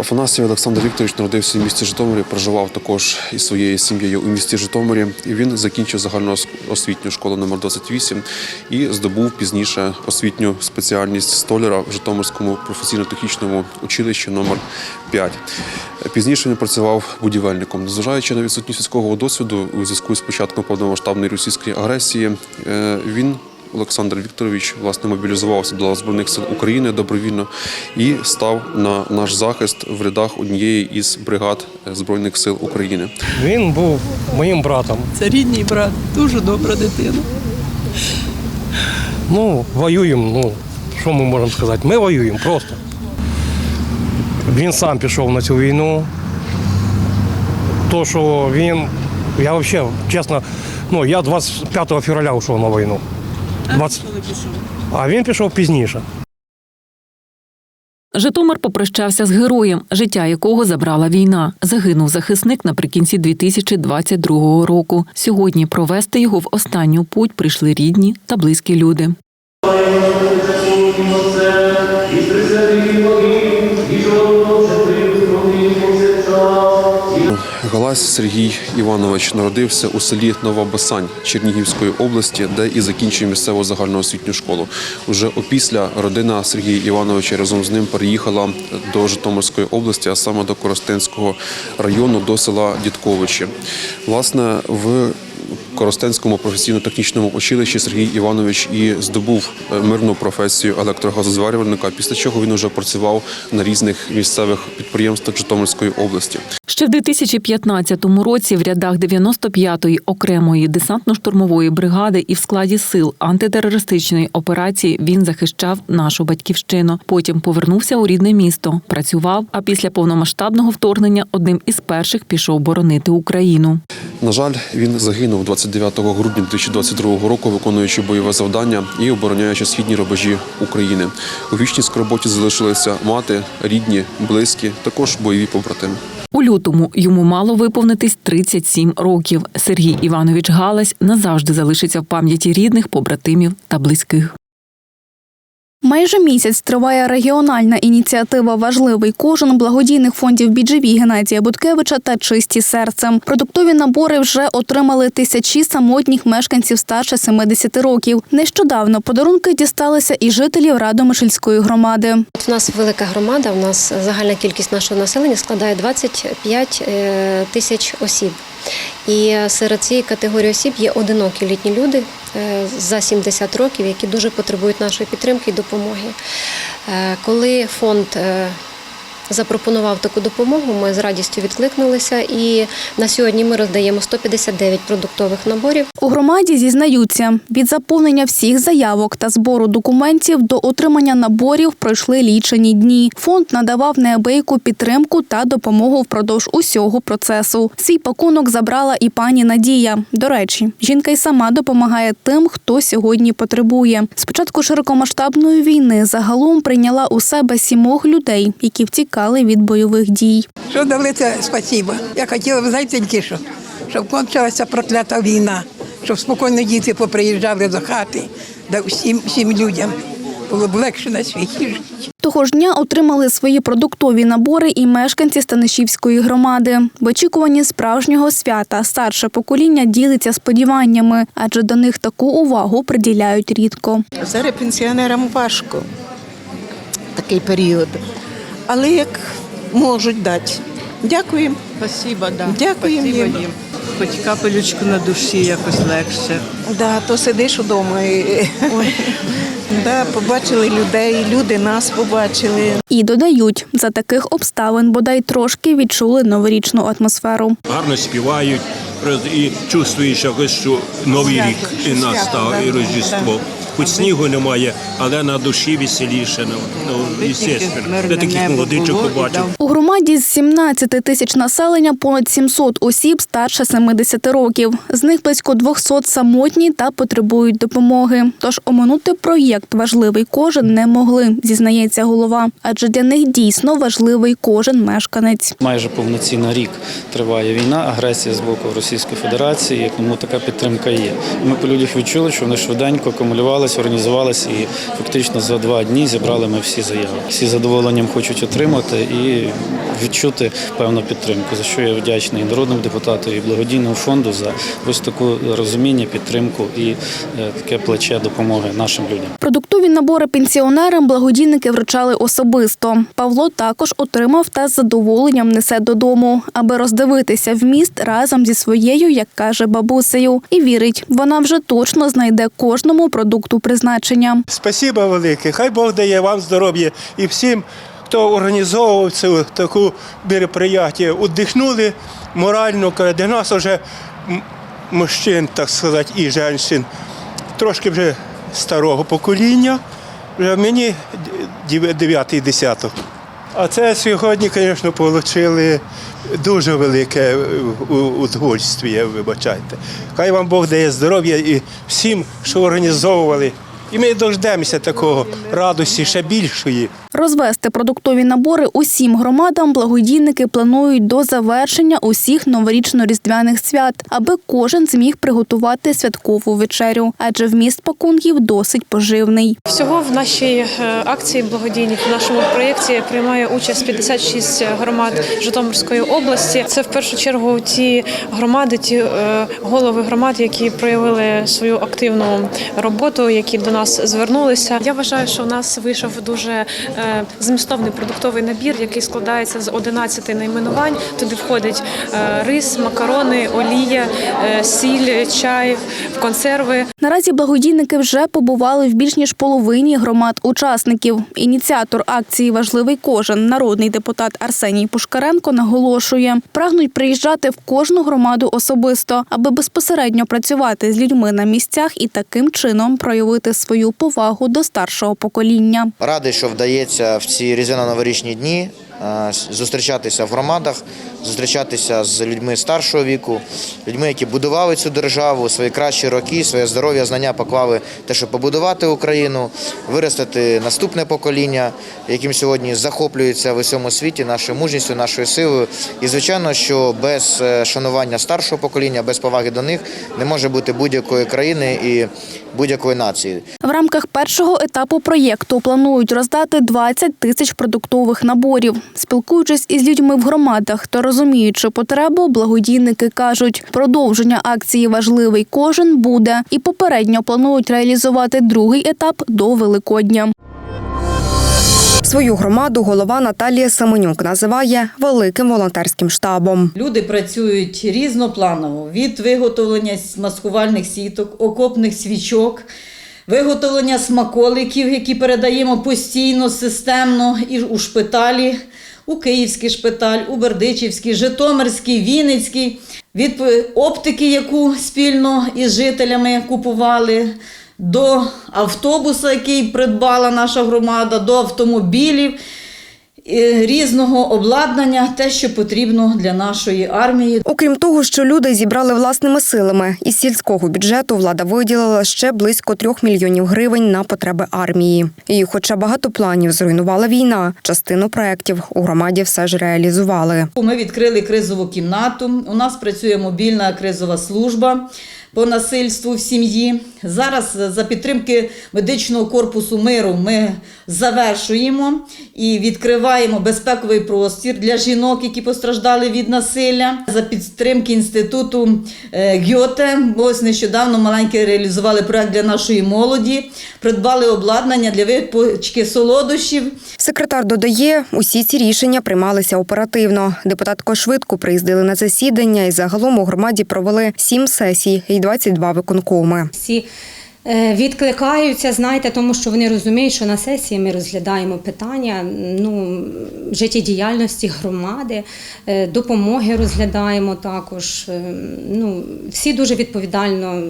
Афанасій Олександр Вікторович народився в місті Житомирі, проживав також із своєю сім'єю у місті Житомирі. І він закінчив загальноосвітню школу номер 28 і здобув пізніше освітню спеціальність столяра в Житомирському професійно-технічному училищі номер 5. Пізніше він працював будівельником. Незважаючи на відсутність військового досвіду у зв'язку з початком повномасштабної російської агресії, е, він Олександр Вікторович власне мобілізувався до Збройних сил України добровільно і став на наш захист в рядах однієї із бригад Збройних сил України. Він був моїм братом. Це рідний брат, дуже добра дитина. Ну, воюємо, ну, що ми можемо сказати? Ми воюємо просто. Він сам пішов на цю війну. То, що він, я взагалі, чесно, ну, я 25 февраля йшов на війну. 20... А він пішов пізніше. Житомир попрощався з героєм, життя якого забрала війна. Загинув захисник наприкінці 2022 року. Сьогодні провести його в останню путь прийшли рідні та близькі люди. Галась Сергій Іванович народився у селі Нова Басань Чернігівської області, де і закінчив місцеву загальноосвітню школу. Уже опісля родина Сергія Івановича разом з ним переїхала до Житомирської області, а саме до Коростенського району, до села Дідковичі. Власне, в Коростенському професійно-технічному училищі Сергій Іванович і здобув е, мирну професію електрогазозварювальника, після чого він вже працював на різних місцевих підприємствах Житомирської області. Ще в 2015 році в рядах 95-ї окремої десантно-штурмової бригади і в складі сил антитерористичної операції він захищав нашу батьківщину. Потім повернувся у рідне місто, працював. А після повномасштабного вторгнення одним із перших пішов боронити Україну. На жаль, він загинув 29 грудня 2022 року, виконуючи бойове завдання і обороняючи східні рубежі України. У вічній скорботі залишилися мати, рідні, близькі, також бойові побратими. У лютому йому мало виповнитись 37 років. Сергій Іванович Галась назавжди залишиться в пам'яті рідних, побратимів та близьких. Майже місяць триває регіональна ініціатива Важливий кожен благодійних фондів «Біджеві» Геннадія Буткевича та Чисті серцем. Продуктові набори вже отримали тисячі самотніх мешканців старше 70 років. Нещодавно подарунки дісталися і жителів Радомишльської громади. У нас велика громада. У нас загальна кількість нашого населення складає 25 е, тисяч осіб. І серед цієї категорії осіб є одинокі літні люди е, за 70 років, які дуже потребують нашої підтримки і допомоги. Е, Коли фонд е, запропонував таку допомогу, ми з радістю відкликнулися. І на сьогодні ми роздаємо 159 продуктових наборів. У громаді зізнаються, від заповнення всіх заявок та збору документів до отримання наборів пройшли лічені дні. Фонд надавав неабияку підтримку та допомогу впродовж усього процесу. Свій пакунок забрала і пані Надія. До речі, жінка й сама допомагає тим, хто сьогодні потребує. З початку широкомасштабної війни загалом прийняла у себе сімох людей, які втікали від бойових дій. Що дали це спасіба. Я хотіла б знаєте тільки що, щоб кончилася проклята війна, щоб спокійно діти поприїжджали до хати, да всім, всім людям було б легше на світі жити. Того ж дня отримали свої продуктові набори і мешканці Станишівської громади. В очікуванні справжнього свята старше покоління ділиться сподіваннями, адже до них таку увагу приділяють рідко. Зараз пенсіонерам важко такий період. Але як можуть дати. Дякуємо. Спасибо, да. Дякуємо Спасибо їм. їм. Хоч капелючку на душі якось легше. Да, то сидиш вдома. І... Да, побачили людей, люди нас побачили. І додають, за таких обставин бодай трошки відчули новорічну атмосферу. гарно співають і чувствуєш якось, що новий рік і настав, і Рождество. Хоч снігу немає, але на душі веселіше. Ну, естественно. мирне Де таких молодичок побачив. У громаді з 17 тисяч населення понад 700 осіб старше 70 років. З них близько 200 самотні та потребують допомоги. Тож оминути проєкт важливий кожен не могли, зізнається голова. Адже для них дійсно важливий кожен мешканець. Майже повноцінно рік триває війна, агресія з боку Російської Федерації, тому така підтримка є. Ми по людях відчули, що вони швиденько акумулювалися організувалися і фактично за два дні зібрали ми всі заяви. Всі задоволенням хочуть отримати і відчути певну підтримку, за що я вдячний і народному депутату, і благодійному фонду за ось таку розуміння, підтримку і е, таке плече допомоги нашим людям. Продуктові набори пенсіонерам благодійники вручали особисто. Павло також отримав та з задоволенням несе додому, аби роздивитися вміст разом зі своєю, як каже бабусею, і вірить, вона вже точно знайде кожному продукту призначення. Спасибо велике. Хай Бог дає вам здоров'я і всім, хто організовував цю таку мероприятие. Удихнули морально, до нас вже мужчин, так сказати, і жінок, трошки вже старого покоління. Вже мені дев'ятий десяток. А це сьогодні, звісно, отримали дуже велике удовольствие, вибачайте. Хай вам Бог дає здоров'я і всім, що організовували. І ми дождемося такого радості ще більшої. Розвести продуктові набори усім громадам благодійники планують до завершення усіх новорічно-різдвяних свят, аби кожен зміг приготувати святкову вечерю, адже вміст пакунків досить поживний. Всього в нашій е, акції благодійній в нашому проєкті приймає участь 56 громад Житомирської області. Це в першу чергу ті громади, ті е, голови громад, які проявили свою активну роботу, які до нас звернулися. Я вважаю, що в нас вийшов дуже е, змістовний продуктовий набір, який складається з 11 найменувань. Туди входить е, рис, макарони, олія, е, сіль, чай, консерви. Наразі благодійники вже побували в більш ніж половині громад-учасників. Ініціатор акції Важливий кожен народний депутат Арсеній Пушкаренко наголошує, прагнуть приїжджати в кожну громаду особисто, аби безпосередньо працювати з людьми на місцях і таким чином проявити свою повагу до старшого покоління. Радий, що вдається в ці різдвяно-новорічні дні зустрічатися в громадах, зустрічатися з людьми старшого віку, людьми, які будували цю державу, свої кращі роки, своє здоров'я, знання поклали те, щоб побудувати Україну, виростити наступне покоління, яким сьогодні захоплюється в усьому світі нашою мужністю, нашою силою. І звичайно, що без е, шанування старшого покоління, без поваги до них не може бути будь-якої країни і будь-якої нації. В рамках першого етапу проєкту планують роздати 20 тисяч продуктових наборів. Спілкуючись із людьми в громадах та розуміючи потребу, благодійники кажуть, продовження акції важливий кожен буде і попередньо планують реалізувати другий етап до Великодня. Свою громаду голова Наталія Семенюк називає великим волонтерським штабом. Люди працюють різнопланово від виготовлення маскувальних сіток, окопних свічок, виготовлення смаколиків, які передаємо постійно, системно і у шпиталі, у Київський шпиталь, у Бердичівський, Житомирський, Вінницький, від оптики, яку спільно із жителями купували. До автобуса, який придбала наша громада, до автомобілів, різного обладнання, те, що потрібно для нашої армії. Окрім того, що люди зібрали власними силами, із сільського бюджету влада виділила ще близько трьох мільйонів гривень на потреби армії. І, хоча багато планів зруйнувала війна, частину проєктів у громаді все ж реалізували. Ми відкрили кризову кімнату. У нас працює мобільна кризова служба по насильству в сім'ї. Зараз за підтримки медичного корпусу миру ми завершуємо і відкриваємо безпековий простір для жінок, які постраждали від насилля. За підтримки інституту е, Гьоте. Ось нещодавно маленькі реалізували проект для нашої молоді, придбали обладнання для випічки солодощів. Секретар додає, усі ці рішення приймалися оперативно. Депутатко швидко приїздили на засідання і загалом у громаді провели сім сесій і 22 виконкоми. Всі відкликаються, знаєте, тому що вони розуміють, що на сесії ми розглядаємо питання ну, життєдіяльності громади, е, допомоги розглядаємо також. Е, Ну, всі дуже відповідально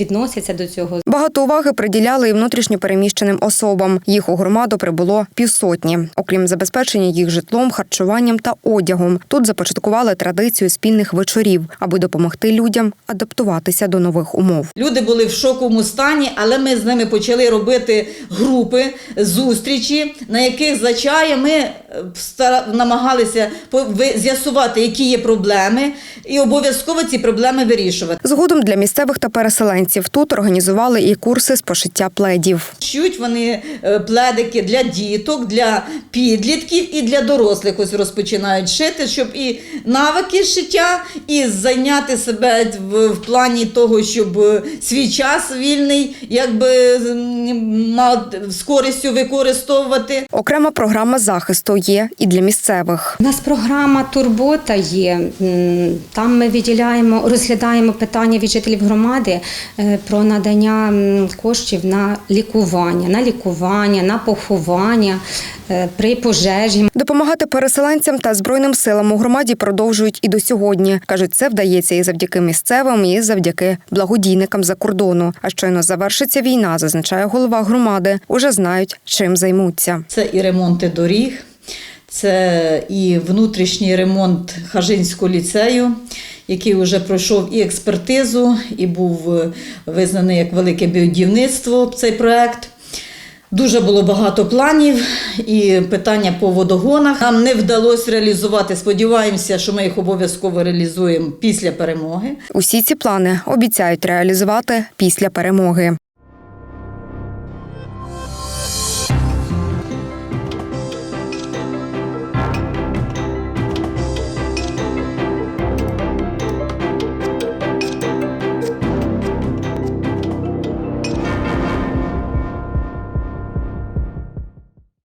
відносяться до цього. Багато уваги приділяли і внутрішньо переміщеним особам. Їх у громаду прибуло півсотні. Окрім забезпечення їх житлом, харчуванням та одягом. Тут започаткували традицію спільних вечорів, аби допомогти людям адаптуватися до нових умов. Люди були в шоковому стані. Стані, але ми з ними почали робити групи, зустрічі, на яких за чаєм ми е, намагалися з'ясувати, які є проблеми, і обов'язково ці проблеми вирішувати. Згодом для місцевих та переселенців тут організували і курси з пошиття пледів. Шють вони е, пледики для діток, для підлітків і для дорослих. Ось розпочинають шити, щоб і навики шиття, і зайняти себе в, в плані того, щоб е, свій час вільний, якби мав з користю використовувати. Окрема програма захисту є і для місцевих. У нас програма Турбота є. Там ми виділяємо, розглядаємо питання від жителів громади е, про надання коштів на лікування, на лікування, на поховання е, при пожежі. Допомагати переселенцям та збройним силам у громаді продовжують і до сьогодні. кажуть, це вдається і завдяки місцевим, і завдяки благодійникам за кордону. А щойно завершиться війна, зазначає голова громади. Уже знають, чим займуться. Це і ремонти доріг, це і внутрішній ремонт Хажинського ліцею, який вже пройшов і експертизу, і був визнаний як велике будівництво цей проект. Дуже було багато планів і питання по водогонах. Нам не вдалося реалізувати. Сподіваємося, що ми їх обов'язково реалізуємо після перемоги. Усі ці плани обіцяють реалізувати після перемоги.